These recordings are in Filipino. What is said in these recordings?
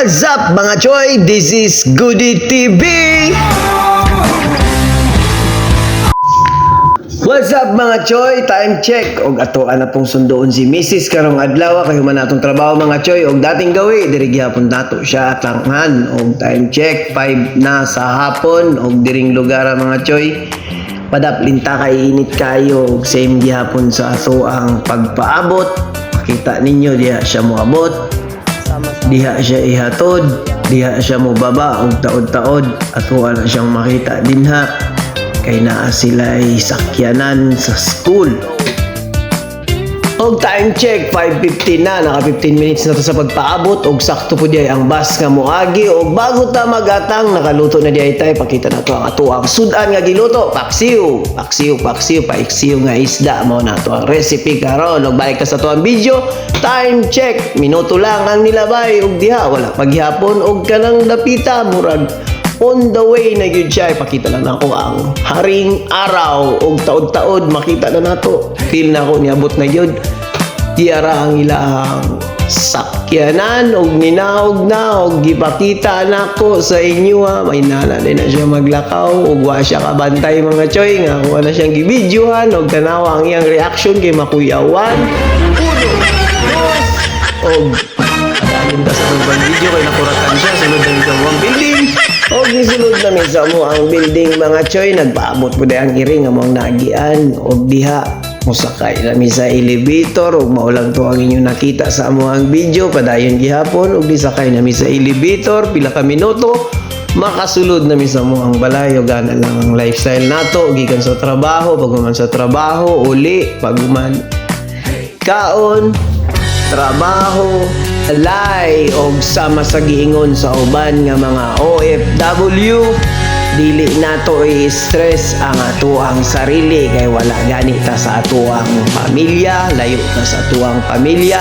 up mga choy? This is Goody TV! What's up mga choy? Time check. Og ato na pong sundoon si Mrs. karong adlaw kayo man atong trabaho mga choy og dating gawi diri gyapon nato siya tanghan og time check 5 na sa hapon og diring lugar mga choy. Padaplinta kay init kayo og same gihapon sa ato ang pagpaabot. Makita ninyo diha siya moabot. Diha siya ihatod, diha siya mo baba og taod-taod at wala siyang makita dinha kay naa sila ay sakyanan sa school. Og time check 5:15 na. Naka 15 minutes na to sa pagpaabot. Og sakto po diay ang bus nga moagi. Og bago ta magatang nakaluto na diay tay. Pakita na to ang ato ang sudan nga giluto. Paksiw paksiw paksiw paiksiw nga isda. Mao na to ang recipe karon. Og balik ta sa to ang video. Time check. Minuto lang ang nilabay. Og diha wala paghapon og kanang dapita murag on the way na yun siya. Ipakita lang ako ang haring araw. Og taod-taod makita na nato. Feel na ako niabot na yun tiara ang ilang sakyanan og ninahog na og gipakita nako sa inyo ha. May nana na siya maglakaw og wa siya kabantay mga choy nga wala siyang gibidyohan og tanawa ang iyang reaction kay makuyawan uno dos og Dahil ta sa ibang video kay nakuratan siya sunod na sa mga building. O gisulod na mi sa mo ang building mga choy nagpaabot po ang iri nga mong nagian og diha musakay na mi sa elevator ug maulang to ang inyo nakita sa amo ang video. Padayon gihapon ug disakay na mi sa elevator pila ka minuto makasulod na mi sa mo ang balay. Ug gana lang ang lifestyle nato gikan sa trabaho pag sa trabaho uli pag kaon trabaho, alay o sama sa giingon sa uban nga mga OFW dili nato i-stress ang atuang sarili kay wala gani ta sa atuang pamilya layo ta sa atuang pamilya.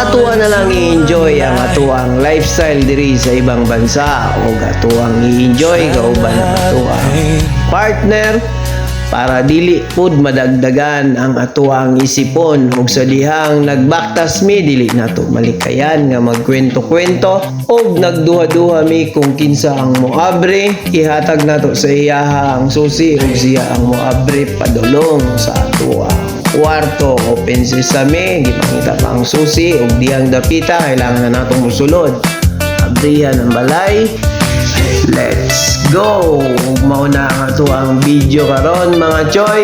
Atuwa na lang i-enjoy ang atuang lifestyle diri sa ibang bansa o atuang i-enjoy kauban ang atuang partner para dili pud madagdagan ang atuang isipon. Ug sa dihang nagbaktas mi dili nato malikayan nga magkwento-kwento. Og nagduha-duha mi kung kinsa ang moabre. Ihatag nato sa iyaha ang susi ug siya ang moabre padulong sa atuang kwarto. Open sesame gipangita pa ang susi ug diyang dapita kailangan na natong musulod. Abrihan ang balay Let's go! Ug mao na nga to ang video karon mga choy.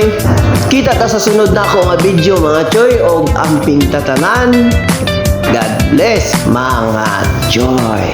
Kita ta sa sunod na ako nga video mga choy og amping tatanan. God bless mga choy.